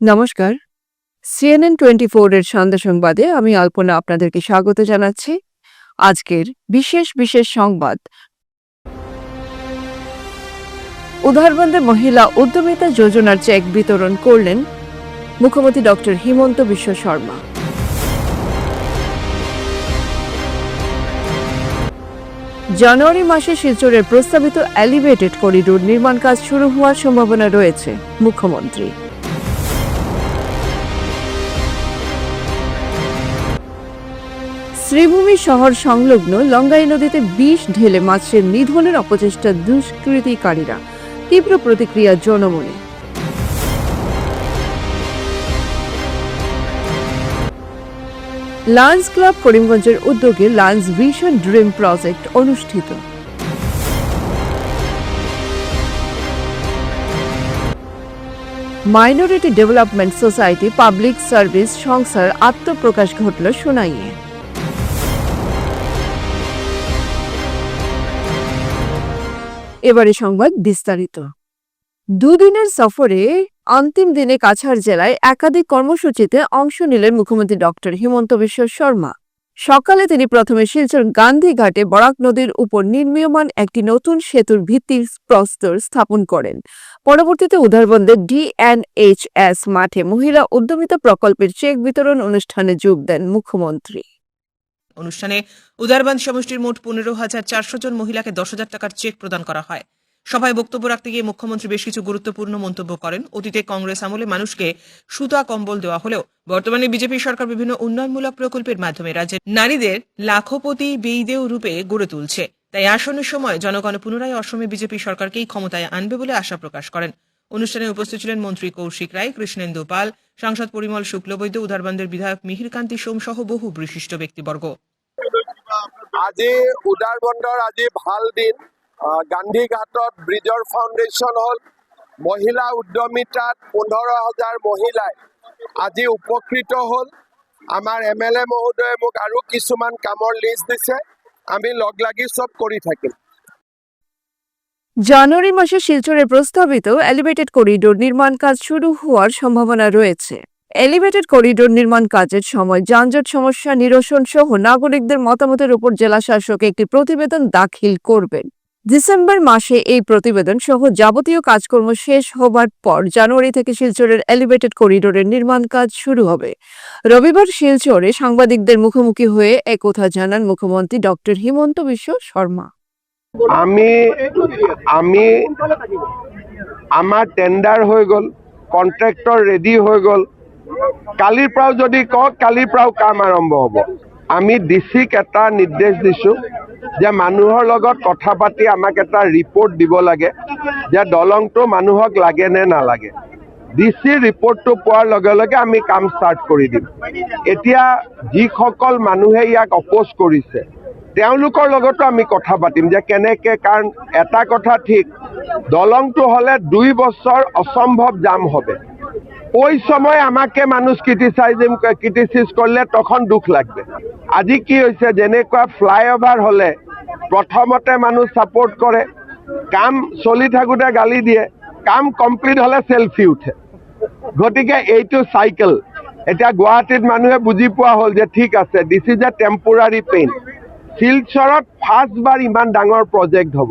নমস্কার। CNN twenty এর সন্ধ্যা সংবাদে আমি অল্পনা আপনাদেরকে স্বাগত জানাচ্ছি। আজকের বিশেষ বিশেষ সংবাদ। উদারবন্দে মহিলা উদ্যমিতা যোজনার চেক বিতরণ করলেন মুখ্যমন্ত্রী ডক্টর হিমন্ত বিশ্ব শর্মা। জানুয়ারি মাসে শিলচরের প্রস্তাবিত এলিভেটেড করিডোর নির্মাণ কাজ শুরু হওয়ার সম্ভাবনা রয়েছে, মুখ্যমন্ত্রী। শ্রীভূমি শহর সংলগ্ন লঙ্গাই নদীতে বিষ ঢেলে মাছের নিধনের অপচেষ্টা দুষ্কৃতিকারীরা। তীব্র প্রতিক্রিয়া জনমনে। লায়ন্স ক্লাব করিমগঞ্জের উদ্যোগে লায়ন্স ভিশন ড্রিম প্রজেক্ট অনুষ্ঠিত। Minority development society public service সংস্থার আত্মপ্রকাশ ঘটল সোনাইয়ে। এবারে সংবাদ বিস্তারিত। দুদিনের সফরে অন্তিম দিনে কাছাড় জেলায় একাধিক কর্মসূচিতে অংশ নিলেন মুখ্যমন্ত্রী ডক্টর হিমন্ত বিশ্ব শর্মা। সকালে তিনি প্রথমে শিলচর গান্ধীঘাটে বরাক নদীর উপর নির্মীয়মান একটি নতুন সেতুর ভিত্তির প্রস্তর স্থাপন করেন। পরবর্তীতে উদারবন্দের ডিএনএইচএস মাঠে মহিলা উদ্যমিতা প্রকল্পের চেক বিতরণ অনুষ্ঠানে যোগ দেন মুখ্যমন্ত্রী। অনুষ্ঠানে উদারবান সমষ্টির মোট পনেরো হাজার চারশো জন মহিলাকে দশ হাজার টাকার চেক প্রদান করা হয়। সভায় বক্তব্য রাখতে গিয়ে মুখ্যমন্ত্রী বেশ কিছু গুরুত্বপূর্ণ মন্তব্য করেন। অতীতে কংগ্রেস আমলে মানুষকে সুতা কম্বল দেওয়া হলেও বর্তমানে বিজেপি সরকার বিভিন্ন উন্নয়নমূলক প্রকল্পের মাধ্যমে রাজ্যের নারীদের লাখপতি বেইদেও রূপে গড়ে তুলছে। তাই আসনের সময় জনগণ পুনরায় অসমে বিজেপি সরকারকেই ক্ষমতায় আনবে বলে আশা প্রকাশ করেন। অনুষ্ঠানে উপস্থিত ছিলেন মন্ত্রী কৌশিক রায়, কৃষ্ণেন্দু পাল, সাংসদ পরিমল শুক্লবৈদ্য উদারবান্দের বিধায়ক মিহিরকান্তি সোম সহ বহু বিশিষ্ট ব্যক্তিবর্গ। আজি উদাৰবন্দৰ আজি ভালো দিন। গান্ধী ঘাটত ব্ৰিজৰ ফাউণ্ডেশ্যন হ'ল মহিলা উদ্যমিতাত পোন্ধৰ হাজাৰ মহিলাই আজি উপকৃত হ'ল। আমাৰ এম এল এ মহোদয়ে মোক আৰু কিছুমান কামৰ লিষ্ট দিছে। আমি লগ লাগি চব কৰি থাকিম। জানুয়ারি মাসে শিলচরে প্রস্তাবিত এলিভেটেড করিডোর নির্মাণ কাজ শুরু হওয়ার সম্ভাবনা রয়েছে। এলিভেটেড করিডোর নির্মাণ কাজের সময় যানজট সমস্যা, নিরসন সহ নাগরিকদের মতামতের উপর জেলা শাসক একটি প্রতিবেদন দাখিল করবেন। ডিসেম্বর মাসে এই প্রতিবেদন সহ যাবতীয় কাজকর্ম শেষ হবার পর জানুয়ারি থেকে শিলচরের এলিভেটেড করিডোরের নির্মাণ কাজ শুরু হবে। রবিবার শিলচরে সাংবাদিকদের মুখোমুখি হয়ে একথা জানান মুখ্যমন্ত্রী ডক্টর হিমন্ত বিশ্ব শর্মা। আমি আমি আমাৰ টেণ্ডাৰ হৈ গ'ল কণ্ট্ৰেক্টৰ ৰেডি হৈ গ'ল। কালিৰ পৰাও যদি কওক কালিৰ পৰাও কাম আৰম্ভ হ'ব। আমি ডি চিক এটা নিৰ্দেশ দিছোঁ যে মানুহৰ লগত কথা পাতি আমাক এটা ৰিপৰ্ট দিব লাগে যে দলংটো মানুহক লাগে নে নালাগে। ডি চিৰ ৰিপৰ্টটো পোৱাৰ লগে লগে আমি কাম ষ্টাৰ্ট কৰি দিম। এতিয়া যিসকল মানুহে ইয়াক অপ'জ কৰিছে তেওঁলোকৰ লগতো আমি কথা পাতিম যে কেনেকে কাৰণ এটা কথা ঠিক দলংটো হ'লে দুই বছর অসম্ভব জাম হবে। ওই সময় আমাকে মানুষ ক্রিটিসাইজিম ক্রিটিসিস করলে তখন দুখ লাগবে। আজি কি হৈছে যেনেকুৱা ফ্লাইঅভাৰ হ'লে প্ৰথমতে মানুহ ছাপোৰ্ট কৰে কাম চলি থাকোঁতে গালি দিয়ে কাম কমপ্লিট হ'লে চেলফি উঠে। গতিকে এইটো চাইকেল এতিয়া গুৱাহাটীত মানুহে বুজি পোৱা হ'ল যে ঠিক আছে this is a temporary pain শিলচৰত ফাৰ্ষ্টবাৰ ইমান ডাঙৰ প্ৰজেক্ট হ'ব।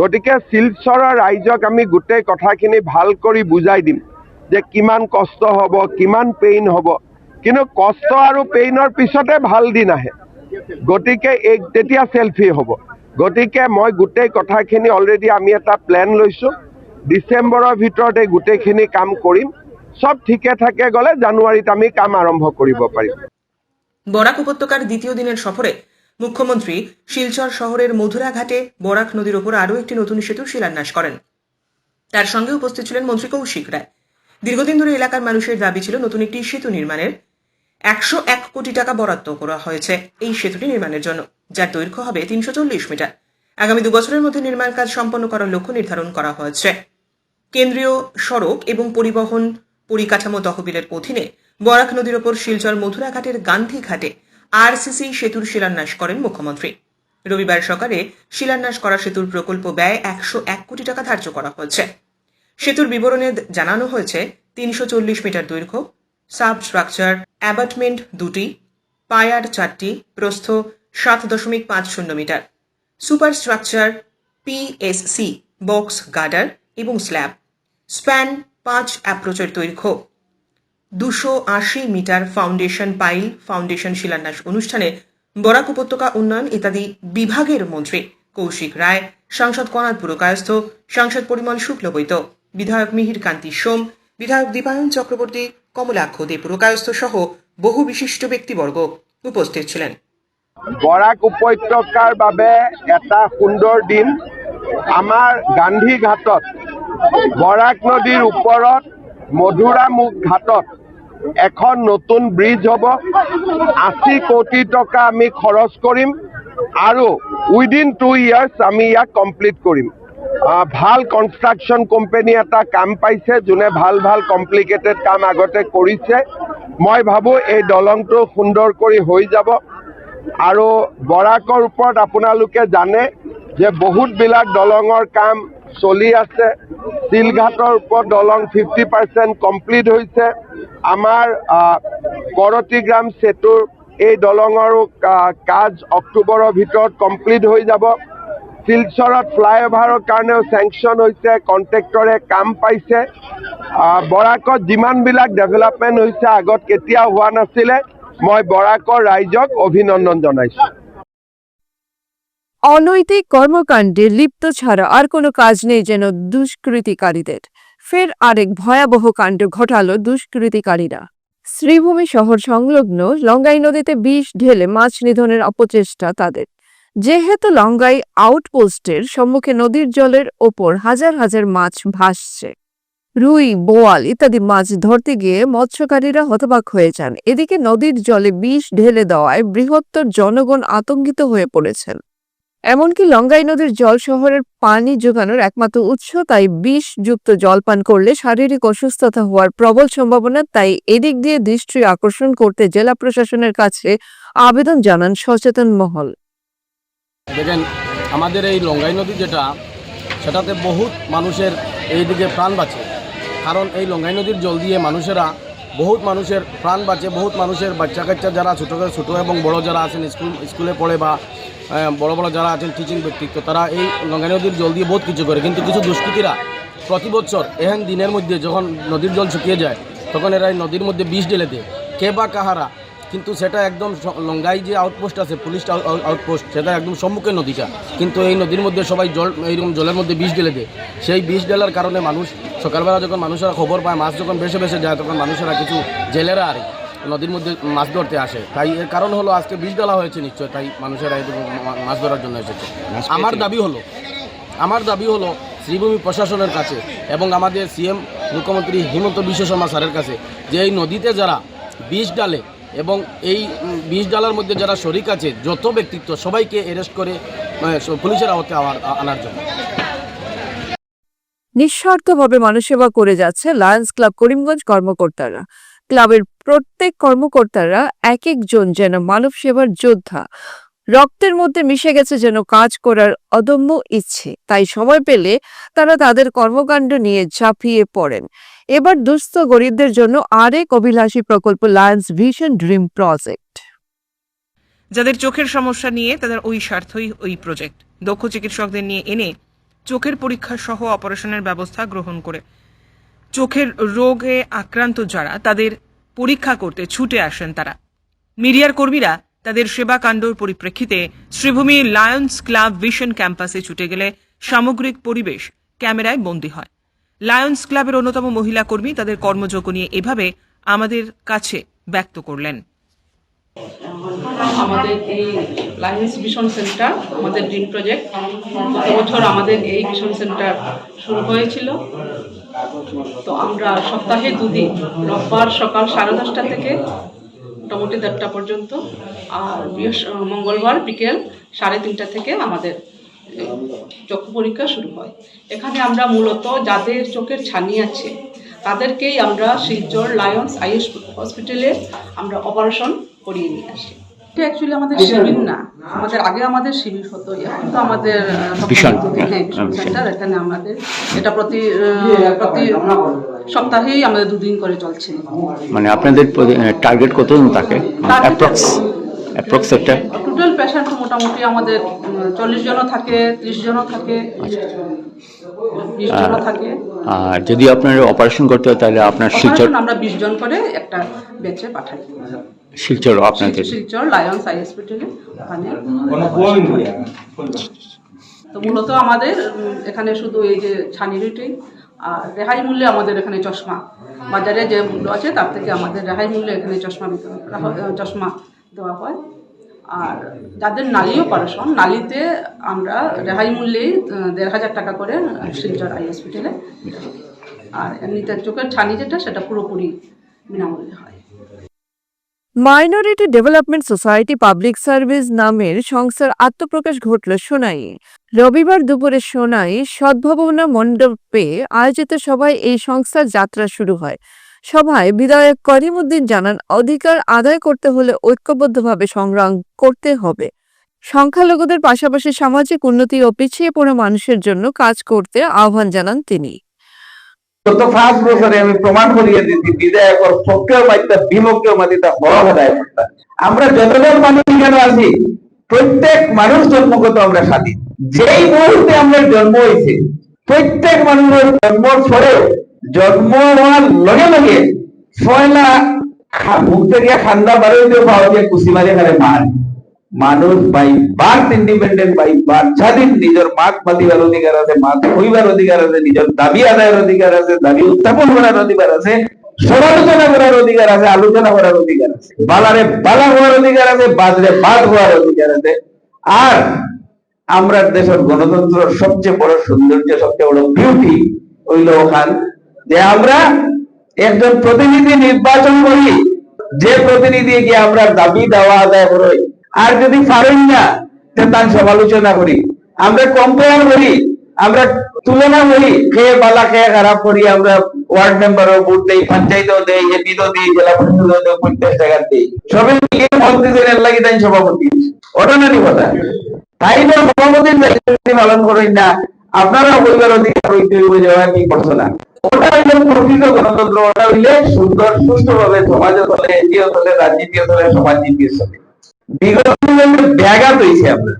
গতিকে শিলচৰৰ ৰাইজক আমি গোটেই কথাখিনি ভালো কৰি বুজাই দিম যে কিমান কষ্ট হ'ব, কিমান পেইন হ'ব। কিন্তু কষ্ট আৰু পেইনৰ পিছতে ভালো দিন আহে। গতিকে এই তেতিয়া চেলফি হ'ব। গতিকে মই গোটেই কথাখিনি অলৰেডি আমি এটা প্লেন লৈছোঁ। ডিচেম্বৰৰ ভিতৰত গোটেইখিনি কাম কৰিম। চব ঠিকে থাকে গ'লে জানুৱাৰীত আমি কাম আৰম্ভ কৰিব পাৰিম। বরাক উপত্যকার দ্বিতীয় দিনের সফরে মুখ্যমন্ত্রী শিলচর শহরের মধুরাঘাটে বরাক নদীর ওপর আরও একটি নতুন সেতু শিলান্যাস করেন। তার সঙ্গে উপস্থিত ছিলেন মন্ত্রী কৌশিক রায়। দীর্ঘদিন ধরে এলাকার মানুষের দাবি ছিল নতুন একটি সেতু নির্মাণের একশো এক কোটি টাকা বরাদ্দ করা হয়েছে এই সেতুটি নির্মাণের জন্য, যার দৈর্ঘ্য হবে তিনশো চল্লিশ মিটার। আগামী দু বছরের মধ্যে নির্মাণ কাজ সম্পন্ন করার লক্ষ্য নির্ধারণ করা হয়েছে। কেন্দ্রীয় সড়ক এবং পরিবহন পরিকাঠামো তহবিলের অধীনে বরাক নদীর ওপর শিলচর মথুরাঘাটের গান্ধী ঘাটে আরসিসি সেতুর শিলান্যাস করেন মুখ্যমন্ত্রী। রবিবার সকালে শিলান্যাস করা সেতুর প্রকল্প ব্যয় একশো এক কোটি টাকা ধার্য করা হয়েছে। সেতুর বিবরণে জানানো হয়েছে, তিনশো চল্লিশ মিটার দৈর্ঘ্য সাব স্ট্রাকচার অ্যাবাটমেন্ট দুটি, পায়ার চারটি, প্রস্থ সাত দশমিক পাঁচ শূন্য metre super structure PSC, box, girder এবং স্ল্যাব। স্প্যান পাঁচ অ্যাপ্রোচের দৈর্ঘ্য। দুশো আশি মিটার ফাউন্ডেশন পাইল ফাউন্ডেশন শিলান্যাস অনুষ্ঠানে বরাক উপত্যকা উন্নয়ন ইত্যাদি বিভাগের মন্ত্রী কৌশিক রায়, সাংসদ কনাদ পুরকায়স্থ, সাংসদ পরিমল শুক্লবৈত বিধায়ক মিহির কান্তি সোম, বিধায়ক দীপায়ন চক্রবর্তী, কমলাক্ষ দে পুরকায়স্থ সহ বহু বিশিষ্ট ব্যক্তিবর্গ উপস্থিত ছিলেন। বরাক উপত্যকাৰ বাবে এটা সুন্দৰ দিন। আমাৰ গান্ধী ঘাটত বৰাক নদীৰ ওপৰত মধুৰামুখ ঘাটত এখন নতুন ব্ৰিজ হ'ব। আশী কোটি টকা আমি খৰচ কৰিম আৰু উইদিন টু ইয়াৰ্ছ আমি ইয়াক কমপ্লিট কৰিম। ভাল কনষ্ট্ৰাকশ্যন কোম্পানী এটা কাম পাইছে যোনে ভাল ভাল কমপ্লিকেটেড কাম আগতে কৰিছে। মই ভাবোঁ এই দলংটো সুন্দৰ কৰি হৈ যাব। আৰু বৰাকৰ ওপৰত আপোনালোকে জানে যে বহুতবিলাক দলঙৰ কাম চলি আছে। শিলঘাটৰ ওপৰত দলং ফিফটি পাৰ্চেণ্ট কমপ্লিট হৈছে। আমাৰ কৰতিগ্ৰাম সেতুৰ এই দলঙৰো কাজ অক্টোবৰৰ ভিতৰত কমপ্লিট হৈ যাব। শিলচৰত ফ্লাইঅভাৰৰ কাৰণেও চেংচন হৈছে কণ্ট্ৰেক্টৰে কাম পাইছে। বৰাকত যিমানবিলাক ডেভেলপমেণ্ট হৈছে আগত কেতিয়াও হোৱা নাছিলে। মই বৰাকৰ ৰাইজক অভিনন্দন জনাইছো। অনৈতিক কর্মকাণ্ডে লিপ্ত ছাড়া আর কোনো কাজ নেই যেন দুষ্কৃতিকারীদের। ফের আরেক ভয়াবহ কাণ্ড ঘটালো দুষ্কৃতিকারীরা। শ্রীভূমি শহর সংলগ্ন লঙ্গাই নদীতে বিষ ঢেলে মাছ নিধনের অপচেষ্টা তাদের। যেহেতু লঙ্গাই আউটপোস্টের সম্মুখে নদীর জলের ওপর হাজার হাজার মাছ ভাসছে, রুই, বোয়াল ইত্যাদি মাছ ধরতে গিয়ে মৎস্যকারীরা হতবাক হয়ে যান। এদিকে নদীর জলে বিষ ঢেলে দেওয়ায় বৃহত্তর জনগণ আতঙ্কিত হয়ে পড়েছেন। এমনকি লঙ্গাই নদীর জল শহরের পানি যোগানোর একমাত্র উৎস, তাই বিষ যুক্ত জল পান করলে শারীরিক অসুস্থতা হওয়ার প্রবল সম্ভাবনা। তাই এদিক দিয়ে দৃষ্টি আকর্ষণ করতে জেলা প্রশাসনের কাছে আবেদন জানান সচেতন মহল। দেখেন, আমাদের এই লঙ্গাই নদী যেটা, সেটাতে বহুত মানুষের এইদিকে প্রাণ বাঁচে। কারণ এই লঙ্গাই নদীর জল দিয়ে মানুষেরা বহুত মানুষের প্রাণ বাঁচে, বহুত মানুষের বাচ্চা কাচ্চা যারা ছোটো ছোটো এবং বড় যারা আছেন স্কুল, স্কুলে পড়ে বা বড় বড় যারা আছেন টিচিং ব্যক্তিত্ব, তারা এই লঙ্গাই নদীর জল দিয়ে বহুত কিছু করে। কিন্তু কিছু দুষ্কৃতীরা প্রতি বছর এহেন দিনের মধ্যে যখন নদীর জল শুকিয়ে যায়, তখন এরা নদীর মধ্যে বিষ ঢেলে দেয়। কে বা কাহারা? কিন্তু সেটা একদম লঙ্গাই যে আউটপোস্ট আছে পুলিশ আউ- আউ- আউটপোস্ট সেটা একদম সম্মুখে নদীটা। কিন্তু এই নদীর মধ্যে সবাই জল এইরকম জলের মধ্যে বিষ ঢেলে দেয়। সেই বিষ ঢেলার কারণে মানুষ সকালবেলা যখন মানুষেরা খবর পায় মাছ যখন বেশি বেশি যায় তখন মানুষেরা কিছু জেলেরা আর নদীর মধ্যে মাছ ধরতে আসে। তাই এর কারণ হলো আজকে বিষ ডালা হয়েছে নিশ্চয় তাই মানুষেরা এরকম মাছ ধরার জন্য এসেছে। আমার দাবি হলো আমার দাবি হলো শ্রীভূমি প্রশাসনের কাছে এবং আমাদের সিএম মুখ্যমন্ত্রী হিমন্ত বিশ্ব শর্মা স্যারের কাছে যে এই নদীতে যারা বিষ ডালে এবং এই বিষ ডালার মধ্যে যারা শরিক আছে যত ব্যক্তিত্ব সবাইকে অ্যারেস্ট করে মানে, পুলিশের আওতে আনার জন্য। নিঃস্বার্থভাবে মানবসেবা করে যাচ্ছে লায়ন্স ক্লাব করিমগঞ্জ কর্মকর্তারা। ক্লাবের প্রত্যেক কর্মকর্তারা এক একজন যেন মানব সেবার যোদ্ধা। রক্তের মধ্যে মিশে গেছে যেন কাজ করার অদম্য ইচ্ছে। তাই সময় পেলে তারা তাদের কর্মকাণ্ড নিয়ে ঝাঁপিয়ে পড়েন। এবার দুস্থ গরিবদের জন্য আরেক অভিলাষী প্রকল্প লায়ন্স ভিশন ড্রিম প্রজেক্ট যাদের চোখের সমস্যা নিয়ে, তাদের ওই স্বার্থই ওই প্রজেক্ট দক্ষ চিকিৎসকদের নিয়ে এনে চোখের পরীক্ষা সহ অপারেশনের ব্যবস্থা গ্রহণ করে। চোখের রোগে আক্রান্ত যারা, তাদের পরীক্ষা করতে ছুটে আসেন তারা। মিডিয়ার কর্মীরা তাদের সেবা কাণ্ডর পরিপ্রেক্ষিতে শ্রীভূমি লায়ন্স ক্লাব ভিশন ক্যাম্পাসে ছুটে গেলে সামগ্রিক পরিবেশ ক্যামেরায় বন্দী হয়। লায়ন্স ক্লাবের অন্যতম মহিলা কর্মী তাদের কর্মযোগ্য নিয়ে এভাবে আমাদের কাছে ব্যক্ত করলেন। আমাদের এই লাইন্স ভিশন সেন্টার, আমাদের ড্রিম প্রজেক্ট। গত বছর আমাদের এই ভিশন সেন্টার শুরু হয়েছিল। তো আমরা সপ্তাহে দুদিন, রোববার সকাল সাড়ে দশটা থেকে মোটামুটি দেড়টা পর্যন্ত, আর মঙ্গলবার বিকেল সাড়ে তিনটা থেকে আমাদের চক্ষু পরীক্ষা শুরু হয়। এখানে আমরা মূলত যাদের চোখের ছানি আছে, তাদেরকেই আমরা শিলচর লায়ন্স আইএস হসপিটালে আমরা অপারেশন করিয়ে নিয়ে আসি। এটা অ্যাকচুয়ালি আমাদের শিবির না। আমাদের আগে আমাদের শিবির হতো এখন তো আমাদের সব ভীষণ। হ্যাঁ সেন্টার এখানে আমাদের এটা প্রতি প্রতি সপ্তাহেই আমাদের দুদিন করে চলছে। মানে আপনাদের টার্গেট কতজন থাকে? অ্যাপ্রক্স অ্যাপ্রক্স একটা? টোটাল পেশেন্ট মোটামুটি আমাদের চল্লিশ জনও থাকে ত্রিশ জনও থাকে থাকে। আর যদি আপনার অপারেশন করতে হয় তাহলে আপনার আমরা বিশ জন করে একটা বেচে পাঠাই। শিলচর আপনাদের? শিলচর লায়ন্স আই হসপিটালে ওখানে। তো মূলত আমাদের এখানে শুধু এই যে ছানি রুটি আর রেহাই মূল্যে আমাদের এখানে চশমা বাজারে যে মূল্য আছে তার থেকে আমাদের রেহাই মূল্যে এখানে চশমা বিতরণ করা হয় চশমা দেওয়া হয়। আর যাদের নালী অপারেশন নালীতে আমরা রেহাই মূল্যেই দেড় হাজার টাকা করে শিলচর আই হসপিটালে আর এমনিতে চোখের ছানি যেটা সেটা পুরোপুরি বিনামূল্যে হয়। Minority development society public service নামের সংস্থার আত্মপ্রকাশ ঘটল সোনাই রবিবার দুপুরে সোনাই সদ্ভাবনা মণ্ডপে আয়োজিত সভায় এই সংস্থার যাত্রা শুরু হয়। সভায় বিধায়ক করিমউদ্দিন জানান, অধিকার আদায় করতে হলে ঐক্যবদ্ধভাবে সংগ্রাম করতে হবে। সংখ্যালঘুদের পাশাপাশি সামাজিক উন্নতি ও পিছিয়ে পড়া মানুষের জন্য কাজ করতে আহ্বান জানান তিনি। গত পাঁচ প্রত্যেক মানুষ জন্মগত আমরা স্বাধীন। যেই মুহূর্তে আমরা জন্ম হয়েছে, প্রত্যেক মানুষের জন্ম পরেও জন্ম হওয়ার লগে লগে মুখ থেকে খান্দা বারোতেও পাওয়া যায় কুসি মারি মার। মানুষ by birth independent by birth স্বাধীন। নিজের মাত মাতিবার অধিকার আছে মাত হইবার অধিকার আছে, নিজের দাবি আদায়ের অধিকার আছে, দাবি উত্থাপন করার অধিকার আছে, সমালোচনা করার অধিকার আছে, আলোচনা করার অধিকার আছে। বালারে বালা হওয়ার অধিকার আছে বাদরে বাদ হওয়ার অধিকার আছে। আর আমরা দেশের গণতন্ত্রের সবচেয়ে বড় সৌন্দর্য, সবচেয়ে বড় বিউটি হইল ওখান যে আমরা একজন প্রতিনিধি নির্বাচন করি। যে প্রতিনিধি গিয়ে আমরা দাবি, দেওয়া, আদায় করি আর যদি পারেন না তার সমালোচনা করি। আমরা কম্পেয়ার করি, আমরা তুলনা করি খেয়ে বালা খেয়ে খারাপ করি, আমরা ওয়ার্ড মেম্বারও ভোট দেই, পঞ্চায়েতও দেই এপিও দিই, জেলা পরিষদও দেই পঞ্চাশ টাকা দিই। সবাই মিলে মন্ত্রী ছিলেন লাগি তাই সভাপতি। ওটা না কথা। তাই না সভাপতির দায়িত্ব পালন করেন না। আপনারা পরিবার অধিকার হইব, যাওয়া কি করছ না। ওটা হইলে প্রকৃত গণতন্ত্র, ওটা হইলে সুন্দর, সুষ্ঠুভাবে সমাজে চলে এনজিও চলে রাজনীতিও চলে সমাজ নীতি চলে। ব্যাঘাত হয়েছে আমরা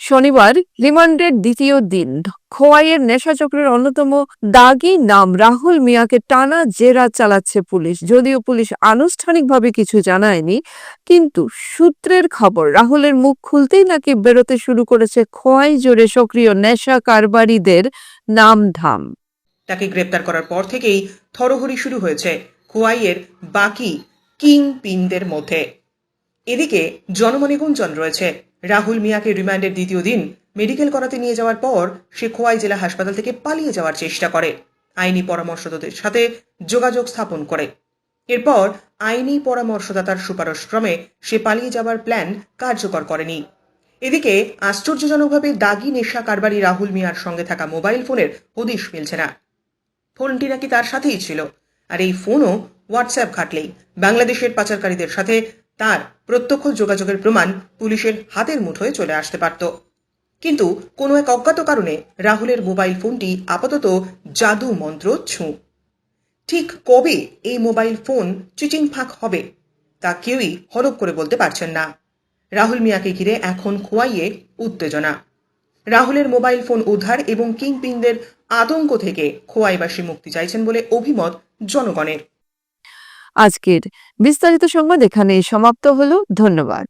শনিবার রিমান্ডের দ্বিতীয় দিন খোয়াইয়ের নেশাচক্রের অন্যতম দাগি নাম রাহুল মিয়াকে টানা জেরা চালাচ্ছে পুলিশ। যদিও পুলিশ আনুষ্ঠানিকভাবে কিছু জানায়নি কিন্তু সূত্রের খবর রাহুলের মুখ খুলতেই নাকি বেরোতে শুরু করেছে খোয়াই জোরে সক্রিয় নেশা কারবারিদের নাম ধাম তাকে গ্রেপ্তার করার পর থেকেই থরহরি শুরু হয়েছে খোয়াইয়ের বাকি কিং পিনদের মধ্যে। এদিকে জনমনে গুঞ্জন রয়েছে। রাহুল মিয়াকে রিমান্ডের দ্বিতীয় দিন মেডিকেল করাতে নিয়ে যাওয়ার পর সে খোয়াই জেলা হাসপাতাল থেকে পালিয়ে যাওয়ার চেষ্টা করে। আইনি পরামর্শদাতাদের সাথে যোগাযোগ স্থাপন করে। এরপর আইনি পরামর্শদাতার সুপারিশ ক্রমে সে পালিয়ে যাওয়ার প্ল্যান কার্যকর করেনি। এদিকে আশ্চর্যজনকভাবে দাগি নেশা কারবারি রাহুল মিয়ার সঙ্গে থাকা মোবাইল ফোনের হদিশ মিলছে না। ফোনটি নাকি তার সাথেই ছিল। আর এই ফোনও হোয়াটসঅ্যাপ ঘাটলেই। বাংলাদেশের পাচারকারীদের সাথে তার প্রত্যক্ষ যোগাযোগের প্রমাণ পুলিশের হাতের মুঠোয় চলে আসতে পারত। কিন্তু কোনো এক অজ্ঞাত কারণে রাহুলের মোবাইল ফোনটি আপাতত জাদু মন্ত্র ছুঁ। ঠিক কবে এই মোবাইল ফোন চিচিং ফাঁক হবে, তা কেউই হলপ করে বলতে পারছেন না। রাহুল মিয়াকে ঘিরে এখন খোয়াইয়ে উত্তেজনা। রাহুলের মোবাইল ফোন উদ্ধার এবং কিংপিনদের আতঙ্ক থেকে খোয়াইবাসী মুক্তি চাইছেন বলে অভিমত জনগণের। আজকের বিস্তারিত সংবাদ এখানেই সমাপ্ত হলো। ধন্যবাদ।